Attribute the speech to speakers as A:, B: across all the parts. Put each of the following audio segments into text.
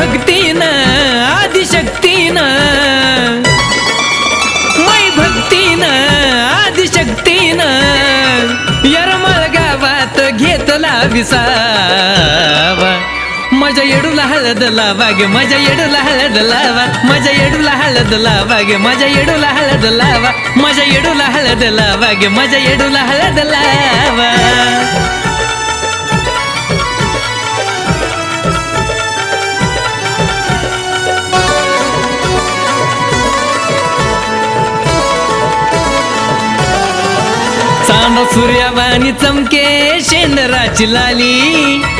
A: भक्तीनं आदिशक्तीनं. मै भक्तीनं आदिशक्तीनं. यरमळ गावात घेतला विसावा. माझ्या येडूला हळद लावा गे माझ्या येडूला हळद लावा. माझ्या येडूला हळद लावा गे माझ्या येडूला हळद लावा. माझ्या येडूला हळद लावा गे माझ्या येडूला हळद लावा. चांद सूर्यावानी चमके शेंदराची लाली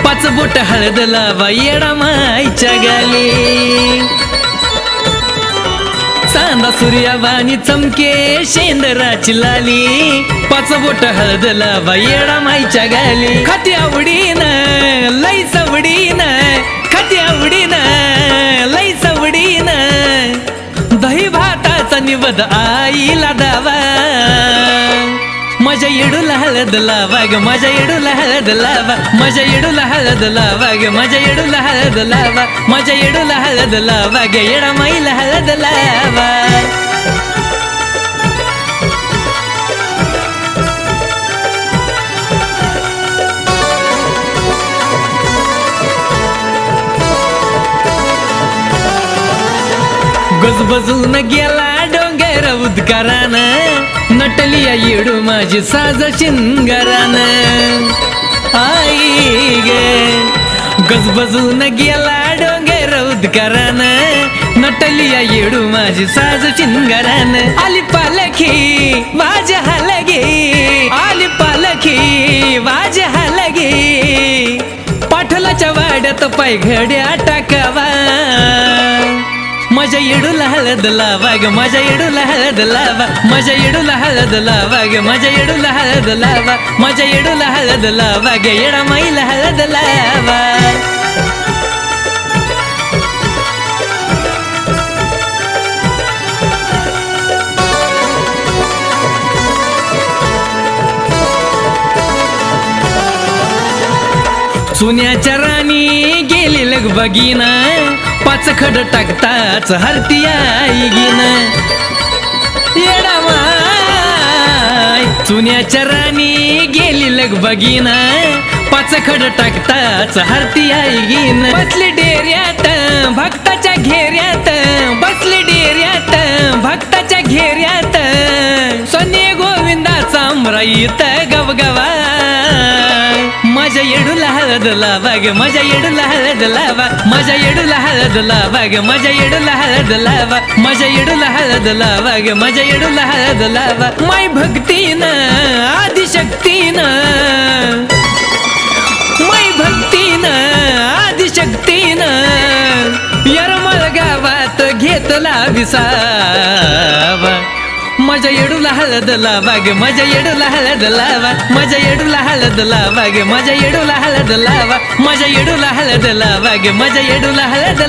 A: पाच बोट हळद लावा येडा माईच्या गाली. चांदा सूर्यावानी चमके शेंदराची लाली पाच बोट हळद लावा येडा माईच्या गाली. खाती आवडीन लई सवडीन खाती आवडीन लई सवडीन. दही भाताचा निवद आईला दावा. माझ्या येडूला हळद लावा ग माझ्या येडूला हळद लावा माझ्या येडूला हळद लावा ग माझ्या येडूला हळद लावा माझ्या येडूला हळद लावा ग येडा माईला हळद लावा गजबजून गेला डोंगर उद्गारान नटलीया येडू माझी साज शिंगारान. आई गे गजबजून गेला डोंगेर उद्गारान नटलीया येडू माझी साज शिंगारान. आली पालखी वाज हलगी आली पालखी वाज हलगी. पाठलाच्या वाड्यात पायघड्या टाकावा माझ्या येडूला हळद लावा ग माझ्या येडूला हळद लावा मजा येडूला हळद लावा ग माझ्या येडूला हळद लावा मजा येडू हळद लावा ग येडा माईला हळद लावा सोन्याच्या राणी गेली लगबगीन पाच खड टाकताच हरती आईगीन येडा माय राणी गेली लगबगीन पाच खड टाकताच हरती आईगीन बसली डेऱ्यात भक्ताच्या घेऱ्यात. बसली डेऱ्यात भक्ताच्या घेऱ्यात. सोने गोविंदाचा अमराईत गवगवा माझ्या येडूला हळद लावा ग माझ्या येडूला हळद लावा माझ्या येडूला हळद लावा ग माझ्या येडूला हळद लावा माझ्या येडूला हळद लावा ग माझ्या येडूला हळद लावा माय भक्तीनं आदिशक्तीनं माय भक्तीनं आदिशक्तीनं यरमळ गावात घेतला विसावा माझ्या येडूला हळद लावा ग मजा येडूला हळद लावा माझ्या येडूला हळद लावा ग माझ्या येडूला हळद मजा माझ्या येडूला हळद